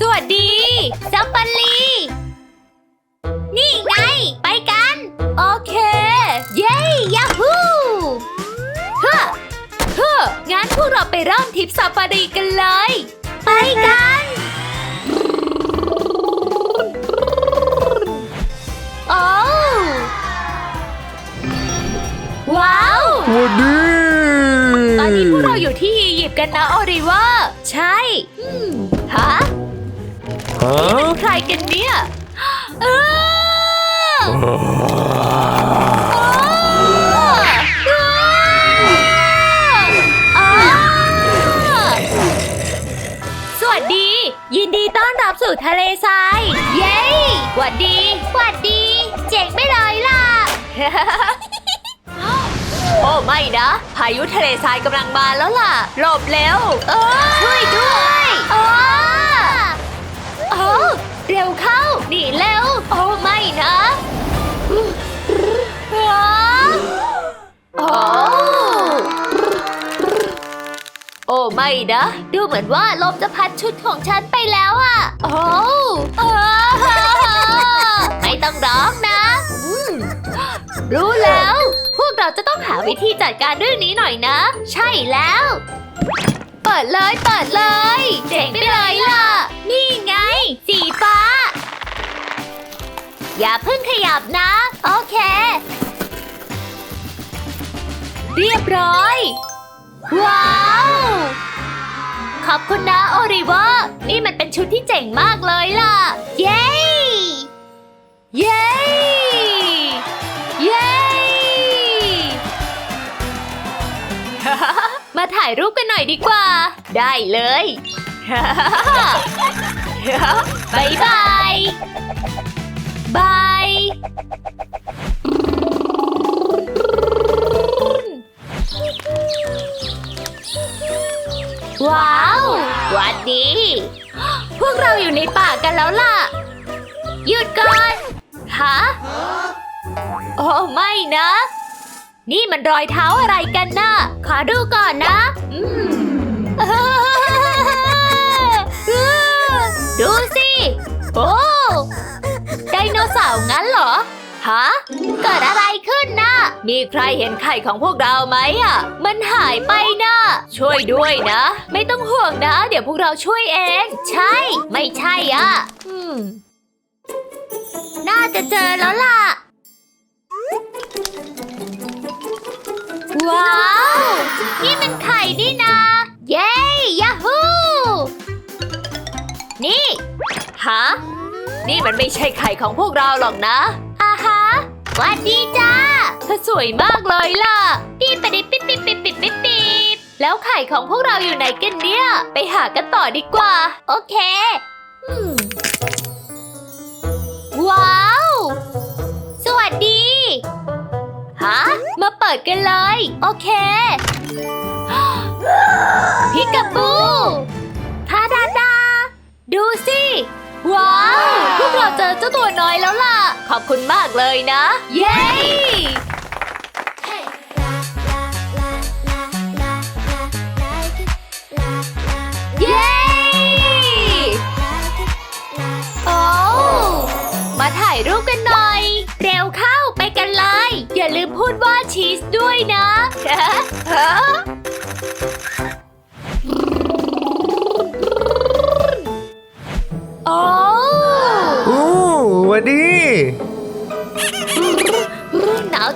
สวัสดีจัมบัลลีนี่ไง ไปกัน โอเค เย้ยาฮูฮะฮะงั้นพวกเราไปเริ่มทริปซาฟารีกันเลย ไปกัน โอ้ว้าว วันดีตอนนี้พวกเราอยู่ที่อียิปต์กันนะ โอริเวอร์ะใครกันเนี่ยเอออ้าวสวัสดี ยินดีต้อนรับสู่ทะเลทราย เย้หวัดดีหวัดดี เจ๋งไปเลยล่ะ โอ้ไม่นะ พายุทะเลทรายกำลังมาแล้วล่ะหลบเร็วช่วยด้วย เร็วเข้าหนีเร็ว โอ้ไม่นะโอ้โอ้ไม่นะ ดูเหมือนว่าลมจะพัดชุดของฉันไปแล้วอะโอ้ไม่ต้องร้องนะ รู้แล้ว พวกเราจะต้องหาวิธีจัดการเรื่องนี้หน่อยนะ ใช่แล้ว เปิดเลย เปิดเลย เจ๋งไปเลยล่ะ อย่าเพิ่งขยับนะ โอเค เรียบร้อย ว้าว ขอบคุณนะโอริเวอร์นี่มันเป็นชุดที่เจ๋งมากเลยล่ะ เย้ เย้ เย้ มาถ่ายรูปกันหน่อยดีกว่า ได้เลย บายบาย กันแล้วล่ะ หยุดก่อนฮะโอ้ไม่นะ นี่มันรอยเท้าอะไรกันนะ่ะ ขอดูก่อนนะอืมดูสิ โอ้ ไดโนเสาร์งั้นเหรอ ฮะ เกิดอะไรขึ้นนะ มีใครเห็นไข่ของพวกเราไหมอะ มันหายไปนะช่วยด้วยนะ ไม่ต้องห่วงนะ เดี๋ยวพวกเราช่วยเอง ใช่ ไม่ใช่อะ อืม น่าจะเจอแล้วล่ะ ว้าว นี่มันไข่นี่นาเย้ยาฮูนี่ ฮะ นี่มันไม่ใช่ไข่ของพวกเราหรอกนะ วัสดีจ้าเธอสวยมากเลยล่ะปี๊บไปดิปิ๊บปิ๊บปิ๊บปิ๊บปิ๊บปิ๊บแล้วไข่ของพวกเราอยู่ไหนกันเนี่ย ไปหากันต่อดีกว่า โอเคอืมว้าว สวัสดีฮะมาเปิดกันเลย โอเค พิกาบูทาดาดา ดูสิ ว้าว พวกเราเจอเจ้าตัวน้อยแล้วล่ะ ขอบคุณมากเลยนะ เย้ เย้ โอ้ มาถ่ายรูปกันหน่อย เร็วเข้าไปกันเลย อย่าลืมพูดว่าชีสด้วยนะ โอ้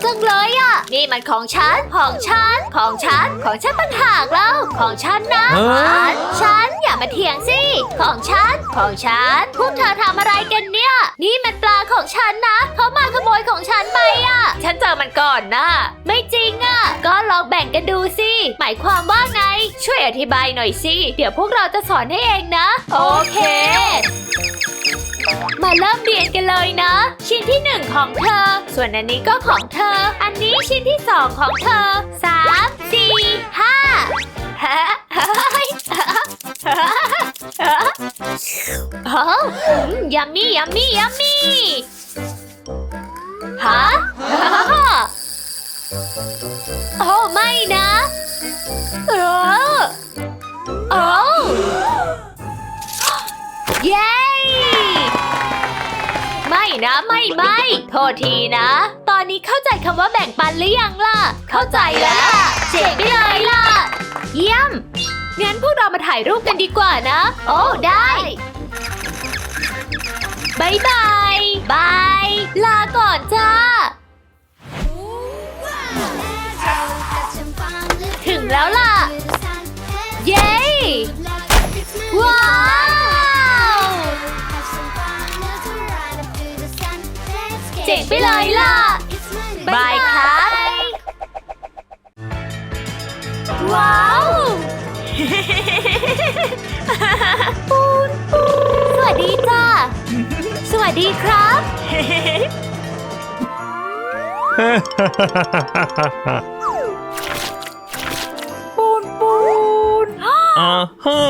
จังเลยอะ นี่มันของฉัน ของฉัน ของฉัน ของฉันต่างหากแล้ว ของฉันนะฮะฉันฉันอย่ามาเถียงสิ ของฉัน ของฉัน พวกเธอทำอะไรกันเนี่ย นี่มันปลาของฉันนะ เขามาขโมยของฉันไปอะ ฉันเจอมันก่อนนะ ไม่จริงอะ ก็ลองแบ่งกันดูสิ หมายความว่าไง ช่วยอธิบายหน่อยสิ เดี๋ยวพวกเราจะสอนให้เองนะ โอเค มาเริ่มเรียนกันเลยนะ ชิ้นที่หนึ่งของเธอ ส่วนอันนี้ก็ของเธอ อันนี้ชิ้นที่สองของเธอสามสี่ห้าฮะฮ้ยโอ้ยัมมี่ยัมมี่ยัมมี่ฮะโอ้ไม่นะเออโอ้ ไม่นะไม่ไม่โทษทีนะ ตอนนี้เข้าใจคำว่าแบ่งปันหรือยังล่ะ เข้าใจแล้วล่ะเจ๋งไปเลยล่ะ เยี่ยมงั้นพวกเรามาถ่ายรูปกันดีกว่านะ โอ้ได้บายบายบาย ลาก่อนจ้า ไปเลยล่ะ บายครับ ว้าวปูนปูนสวัสดีจ้า สวัสดีครับ ปูนปูนอ่าฮะ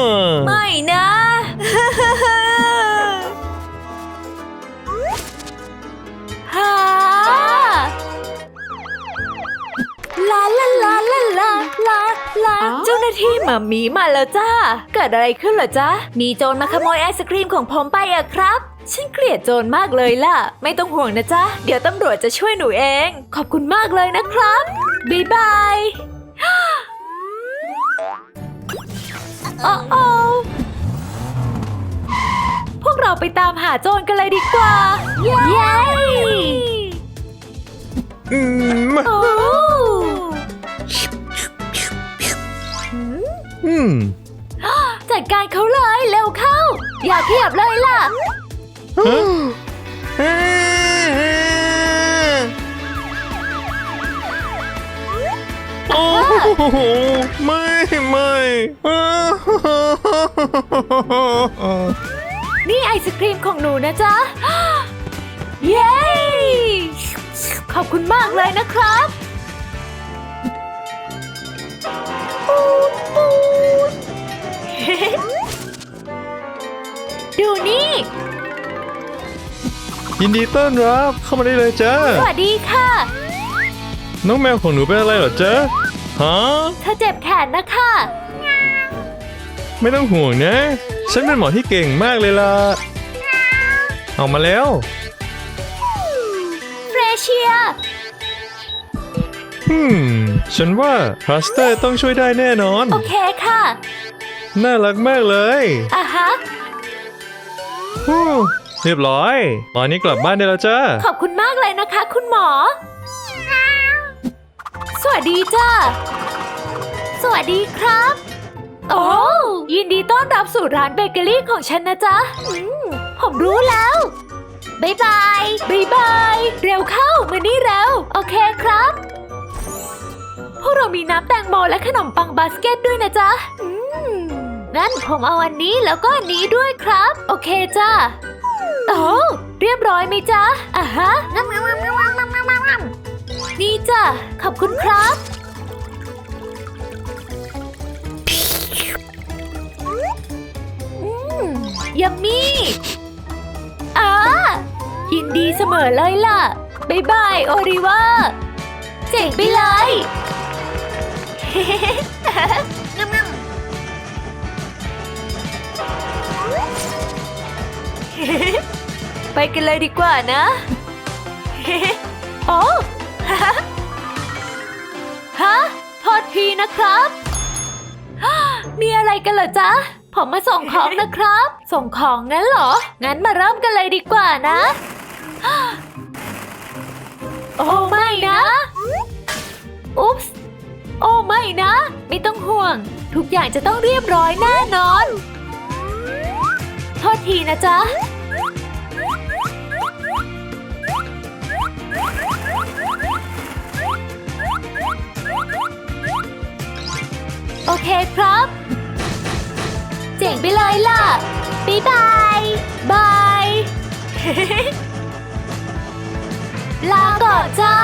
ไม่นะ เจ้าหน้าที่หมามีมาแล้วจ้า เกิดอะไรขึ้นเหรอจ๊ะ มีโจรมาขโมยไอศครีมของผมไปอะครับ ฉันเกลียดโจรมากเลยล่ะ ไม่ต้องห่วงนะจ๊ะ เดี๋ยวตำรวจจะช่วยหนูเอง ขอบคุณมากเลยนะครับบ๊ายบายโอ้โอพวกเราไปตามหาโจรกันเลยดีกว่า เย้ อืม โอ้อื เข้าอย่าขยับเลยล่ะฮะอ่าโอ้โหไม่ไม่อ่านี่ไอศครีมของหนูนะจ๊ะ เย้ ขอบคุณมากเลยนะครับปูนปูน ยินดีต้อนรับเข้ามาได้เลยจ้าสวัสดีค่ะ น้องแมวของหนูเป็นอะไรเหรอจ๊ะฮะเธอเจ็บแขนนะคะ ไม่ต้องห่วงนะ ฉันเป็นหมอที่เก่งมากเลยล่ะออกมาแล้วเฟรเชียอืมฉันว่าพลาสเตอร์ต้องช่วยได้แน่นอน โอเคค่ะ น่ารักมากเลยอะฮะ ฮู้ เรียบร้อยตอนนี้กลับบ้านได้แล้วจ้าขอบคุณมากเลยนะคะ คุณหมอ สวัสดีจ้า สวัสดีครับ โอ้ยินดีต้อนรับสู่ร้านเบเกอรี่ของฉันนะจ๊ะอืมผมรู้แล้วบายบายบายบาย เร็วเข้ามานี่เร็ว โอเคครับ พวกเรามีน้ำแตงโมและขนมปังบาสเกตด้วยนะจ๊ะอืมงั้นผมเอาอันนี้แล้วก็อันนี้ด้วยครับ โอเคจ้า โอ้เรียบร้อยไหมจ๊ะอะฮะนี่จ้ะขอบคุณครับ ยัมมี่อ่ายินดีเสมอเลยล่ะบายบาย โอริว่าเจ๋งไปเลย ไปกันเลยดีกว่านะ โอ้ฮะโทษทีนะครับ มีอะไรกันเหรอจ๊ะ ผมมาส่งของนะครับ ส่งของงั้นเหรอ งั้นมาเริ่มกันเลยดีกว่านะ โอ้ไม่นะ อุ๊ปส์โอ้ไม่นะ ไม่ต้องห่วง ทุกอย่างจะต้องเรียบร้อยแน่นอน โทษทีนะจ๊ะ โอเคครับ เจ๋งไปเลยล่ะบ๊ายบายบาย ลาก่อนจ้า